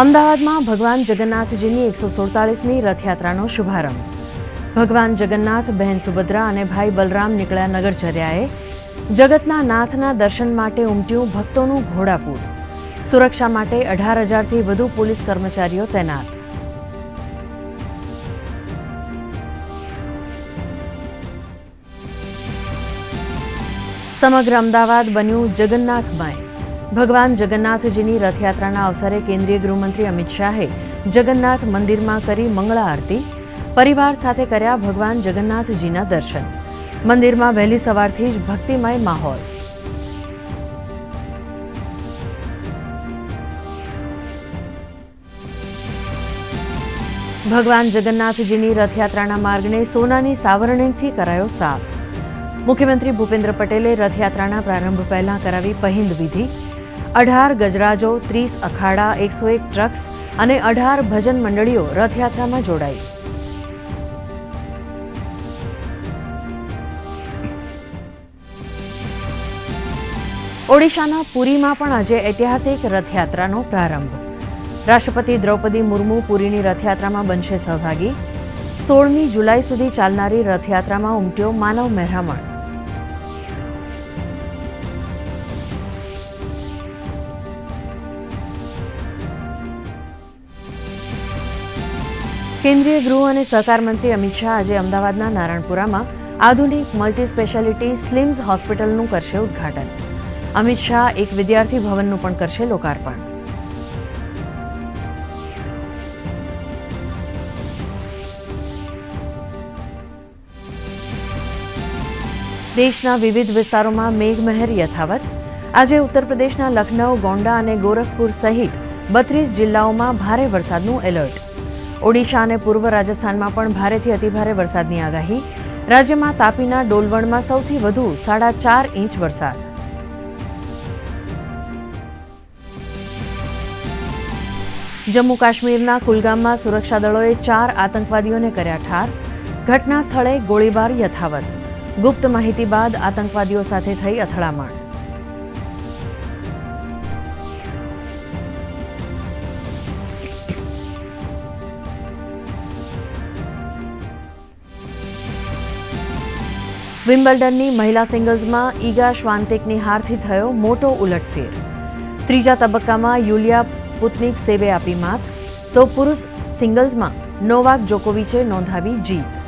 અમદાવાદમાં ભગવાન જગન્નાથજીની એકસો સુડતાલીસમી રથયાત્રાનો શુભારંભ. ભગવાન જગન્નાથ, બહેન સુભદ્રા અને ભાઈ બલરામ નીકળ્યા નગરચર્યાએ જગતના નાથના દર્શન માટે ઉમટ્યું ભક્તોનું ઘોડાપૂર. સુરક્ષા માટે અઢાર હજારથી વધુ પોલીસ કર્મચારીઓ તૈનાત. સમગ્ર અમદાવાદ બન્યું જગન્નાથમય. ભગવાન જગન્નાથજીની રથયાત્રાના અવસરે કેન્દ્રીય ગૃહમંત્રી અમિત શાહે જગન્નાથ મંદિરમાં કરી મંગળા આરતી, પરિવાર સાથે કર્યા ભગવાન જગન્નાથજીના દર્શન. મંદિરમાં વહેલી સવારથી જ ભક્તિમય માહોલ. ભગવાન જગન્નાથજીની રથયાત્રાના માર્ગને સોનાની સાવરણીથી કરાયો સાફ. મુખ્યમંત્રી ભૂપેન્દ્ર પટેલે રથયાત્રાના પ્રારંભ પહેલા કરાવી પહિંદ વિધિ અઢાર ગજરાજો, ત્રીસ અખાડા, એકસો એક ટ્રક્સ અને અઢાર ભજન મંડળીઓ રથયાત્રામાં જોડાઈ. ઓડિશાના પુરીમાં પણ આજે ઐતિહાસિક રથયાત્રાનો પ્રારંભ. રાષ્ટ્રપતિ દ્રૌપદી મુર્મુ પુરીની રથયાત્રામાં બનશે સહભાગી. સોળમી જુલાઈ સુધી ચાલનારી રથયાત્રામાં ઉમટ્યો માનવ મહેરામણ. કેન્દ્રીય ગૃહ અને સહકાર મંત્રી અમિત શાહ આજે અમદાવાદના નારણપુરામાં આધુનિક મલ્ટી સ્પેશિયાલિટી સ્લિમ્સ હોસ્પિટલનું કરશે ઉદ્ઘાટન. અમિત શાહ એક વિદ્યાર્થી ભવનનું પણ કરશે લોકાર્પણ. દેશના વિવિધ વિસ્તારોમાં મેઘમહેર યથાવત. આજે ઉત્તર પ્રદેશના લખનૌ ગોંડા અને ગોરખપુર સહિત બત્રીસ જિલ્લાઓમાં ભારે વરસાદનું એલર્ટ. ઓડિશા અને પૂર્વ રાજસ્થાનમાં પણ ભારેથી અતિભારે વરસાદની આગાહી. રાજ્યમાં તાપીના ડોલવણમાં સૌથી વધુ સાડા ચાર ઇંચ વરસાદ. જમ્મુ કાશ્મીરના કુલગામમાં સુરક્ષાદળોએ ચાર આતંકવાદીઓને કર્યા ઠાર. ઘટના સ્થળે ગોળીબાર યથાવત. ગુપ્ત માહિતી બાદ આતંકવાદીઓ સાથે થઈ અથડામણ. વિમ્બલ્ડનની મહિલા સિંગલ્સમાં ઈગા શ્વાન્તિકની હારથી થયો મોટો ઉલટફેર. ત્રીજા તબક્કામાં યુલિયા પુતનિક સેવે આપી માત, તો પુરુષ સિંગલ્સમાં નોવાક જોકોવિચે નોંધાવી જીત.